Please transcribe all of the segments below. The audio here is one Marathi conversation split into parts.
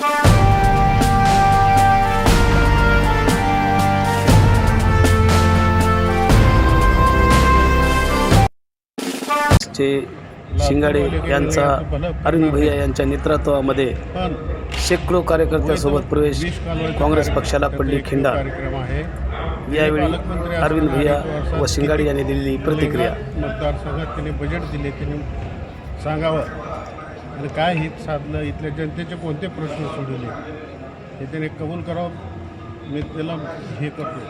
चे शिंगाडे यांचा अरविंद भैया यांच्या नेतृत्वामध्ये शेकडो कार्यकर्त्यांसोबत प्रवेश काँग्रेस पक्षाला पडली खिंडा. यावेळी अरविंद भैया व शिंगाडे यांनी दिलेली प्रतिक्रिया. मतदारसंघात त्यांनी बजेट दिले त्यांनी सांगावं. आणि काय हित साधलं इथल्या जनतेचे कोणते प्रश्न सोडवले? हे त्याने कबूल करावं. मी त्याला हे करतो.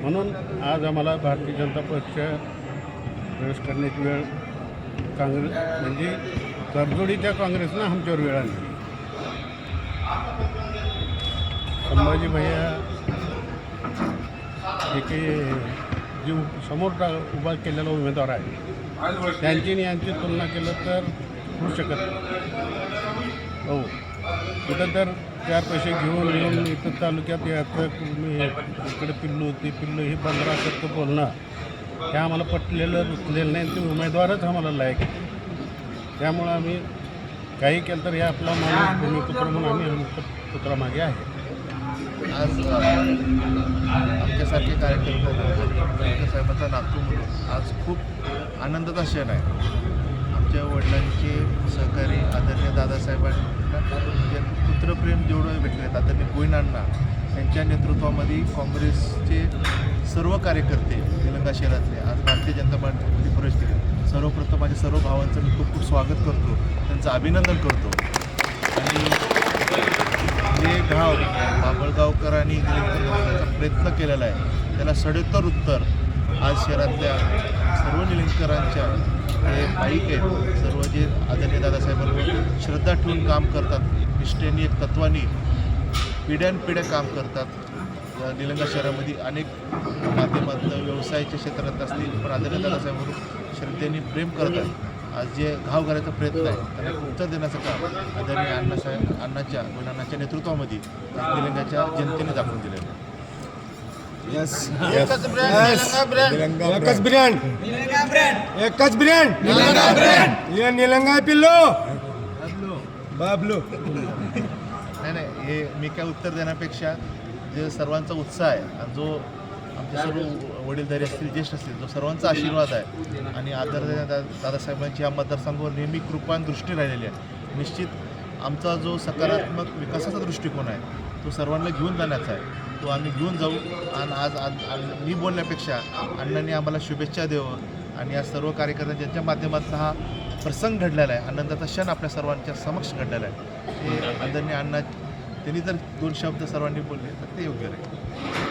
म्हणून आज आम्हाला भारतीय जनता पक्ष प्रवेश करण्याची वेळ काँग्रेस म्हणजे करजोडीच्या काँग्रेसनं आमच्यावर वेळ आणली. संभाजी भैया हे काही जे समोर टा- उभा केलेला उमेदवार आहे त्यांची आणि यांची तुलना केलं तर होऊ शकत हो. कुठं तर चार पैसे घेऊन येऊन इथं तालुक्यात याचं इकडे पिल्लू ते पिल्लू हे बंदरासारखं बोलणं हे आम्हाला पटलेलं रुचलेलं नाही. ते उमेदवारच आम्हाला लायक आहे. त्यामुळं आम्ही काही केलं तर हे आपला माणूस भूमिपुत्र म्हणून आम्ही पुत्रामागे आहे. आज आमच्यासारखे कार्यकर्ते साहेबांचा नातू म्हणून आज खूप आनंदाचा क्षण आहे. आमच्या वडिलांचे सहकारी आदरणीय दादासाहेबांना म्हणजे पुत्रप्रेम जेवढं भेटले आहेत आदरणीय गोविंदांना यांच्या नेतृत्वामध्ये काँग्रेसचे सर्व कार्यकर्ते तेलंगा शहरातले आज भारतीय जनता पार्टीमध्ये प्रवेश केले. सर्वप्रथम माझ्या सर्व भावांचं मी खूप खूप स्वागत करतो त्यांचं अभिनंदन करतो. आणि जे गाव बाबळगावकरांनी निलंगेकरांचा प्रयत्न केलेला आहे त्याला सडेत्तर उत्तर आज शहरातल्या सर्व निलंगेकरांच्या हे पाईक आहेत. सर्व जे आदरणीय दादासाहेबांवर श्रद्धा ठेवून काम करतात. निष्ठेने एक तत्वानी पिढ्यानपिढ्या काम करतात. निलंगा शहरामध्ये अनेक माध्यमातून व्यवसायाच्या क्षेत्रात असतील पण आदरणीय दादासाहेबांवर श्रद्धेने प्रेम करतात. आज जे घाव घालायचा प्रयत्न आहे त्यांना उत्तर देण्याचं काम आदरणीय अण्णासाहेब अण्णाच्या अण्णाच्या नेतृत्वामध्ये आज निलंग्याच्या जनतेने दाखवून दिलं आहे एकच निलंगा brand. एकच ब्रँड एकच ब्रँड हे निलंगा पिल्लो बाबलो नाही नाही हे मी काय उत्तर देण्यापेक्षा जे सर्वांचा उत्साह आहे आणि जो आमचे सर्व वडीलधारी असतील ज्येष्ठ असतील जो सर्वांचा आशीर्वाद आहे आणि आदरणीय दा दादासाहेबांची या मतदारसंघावर नेहमी कृपान दृष्टी राहिलेली आहे. निश्चित आमचा जो सकारात्मक विकासाचा दृष्टिकोन आहे तो सर्वांना घेऊन जाण्याचा आहे. तो आम्ही घेऊन जाऊ. आणि आज आज- मी बोलण्यापेक्षा अण्णांनी आम्हाला शुभेच्छा द्यावं. आणि या सर्व कार्यकर्त्यांच्या ज्यांच्या माध्यमातून हा प्रसंग घडलेला आहे आनंदाचा क्षण आपल्या सर्वांच्या समक्ष घडलेला आहे. हे आदरणीय अण्णा त्यांनी जर दोन शब्द सर्वांनी बोलले तर ते योग्य राहील.